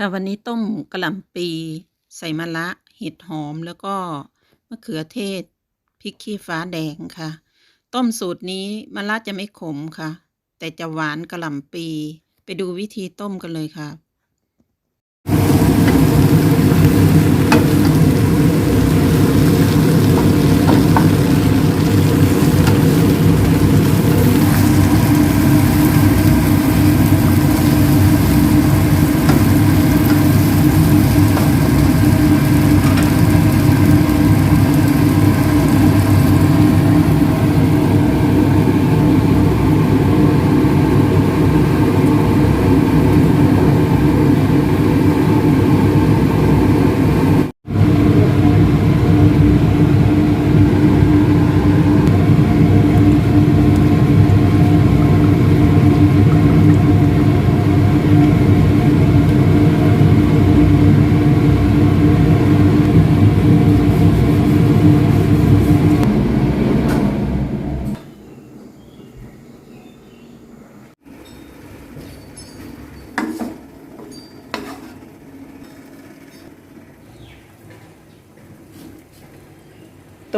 ค่ะวันนี้ต้มกระหล่ำปีใส่มะระเห็ดหอมแล้วก็มะเขือเทศพริกขี้ฟ้าแดงค่ะ ต้มสูตรนี้มะระจะไม่ขมค่ะ แต่จะหวานกระหล่ำปี ไปดูวิธีต้มกันเลยค่ะ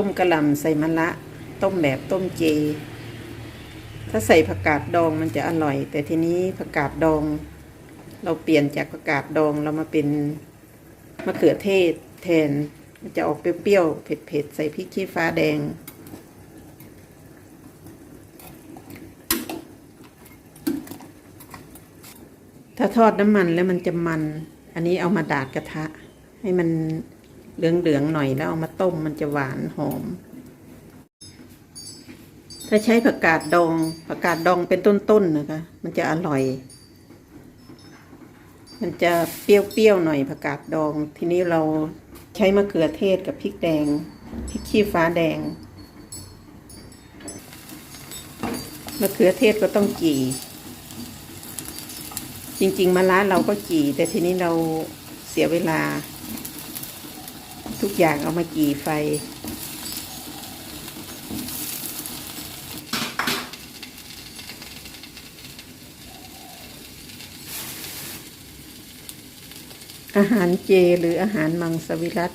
ต้มกระหล่ำใส่มะระต้มแบบต้มเจ ถ้าใส่ผักกาดดองมันจะอร่อย แต่ทีนี้ผักกาดดอง เราเปลี่ยนจากผักกาดดองเรามาเป็นมะเขือเทศแทนมันจะออกเปรี้ยวๆเผ็ดๆใส่พริกขี้ฟ้าแดงถ้าทอดน้ำมันแล้วมันจะมัน อันนี้เอามาดาดกระทะ ให้มัน เหลืองๆหน่อยแล้วเอามาต้มมันจะหวานหอม ถ้าใช้ผักกาดดองผักกาดดองเป็นต้นๆนะคะ มันจะอร่อย มันจะเปรี้ยวๆหน่อยผักกาดดอง ทีนี้เราใช้มะเขือเทศกับพริกแดงพริกขี้ฟ้าแดงมะเขือเทศก็ต้องจี่ จริง ๆมะระเราก็จี่ แต่ทีนี้เราเสียเวลา ทุกอย่างเอามาจี่ไฟ อาหารเจหรืออาหารมังสวิรัต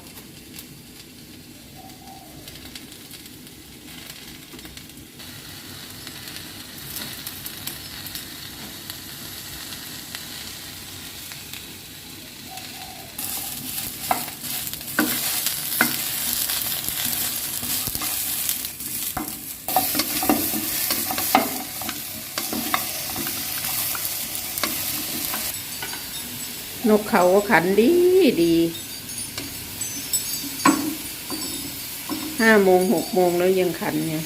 นกเขาก็ขันดีดี ห้าโมงหกโมงแล้วยังขันเนี่ย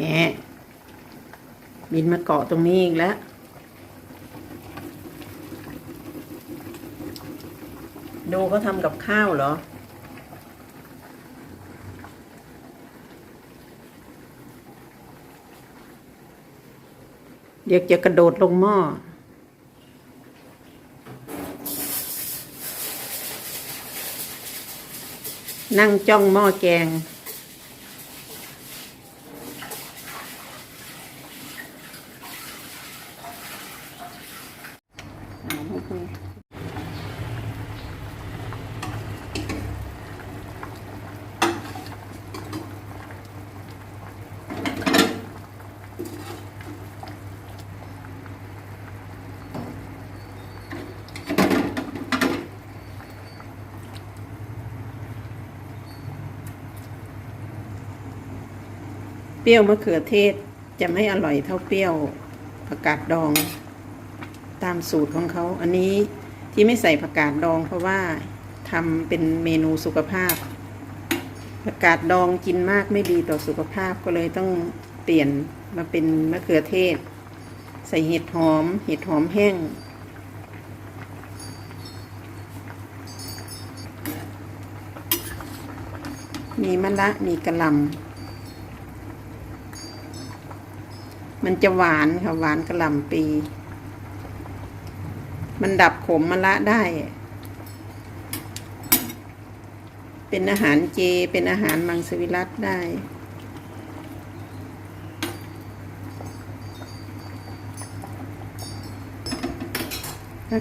แหมบินมาเกาะตรงนี้อีกแล้ว ดูเขาทำกับข้าวเหรอ เดี๋ยวจะกระโดดลงหม้อนั่งจ้องหม้อแกง เปรี้ยวมะเขือเทศจะไม่อร่อยเท่าเปรี้ยวผักกาดดอง ตามสูตรของเขา อันนี้ที่ไม่ใส่ผักกาดดอง เพราะว่าทำเป็นเมนูสุขภาพผักกาดดองกินมากไม่ดีต่อสุขภาพก็เลยต้อง ปลี่ยนมาเป็นมะเขือเทศ ใส่เห็ดหอม เห็ดหอมแห้ง มีมะละมีกระลำมันจะหวานค่ะหวานกระลำปี มันดับขมมะละได้ เป็นอาหารเจ เป็นอาหารมังสวิรัตได้ แล้ว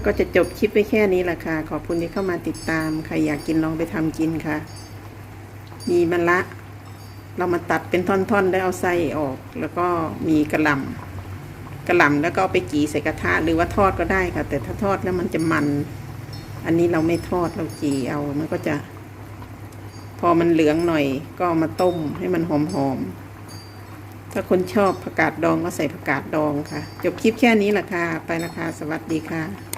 ก็จะจบคลิปไปแค่นี้แหละค่ะ ขอบคุณที่เข้ามาติดตาม ใครอยากกินลองไปทำกินค่ะ มีมะละ เรามาตัดเป็นท่อนๆ แล้วเอาไส้ออก แล้วก็มีกระหล่ำกระหล่ำแล้วก็เอาไปจีใส่กระทะหรือว่าทอดก็ได้ค่ะ แต่ถ้าทอดแล้วมันจะมัน อันนี้เราไม่ทอดเราจีเอา มันก็จะ พอมันเหลืองหน่อย ก็มาต้มให้มันหอมๆถ้าคนชอบผักกาดดองก็ใส่ผักกาดดองค่ะ จบคลิปแค่นี้ละค่ะ ไปละค่ะ สวัสดีค่ะ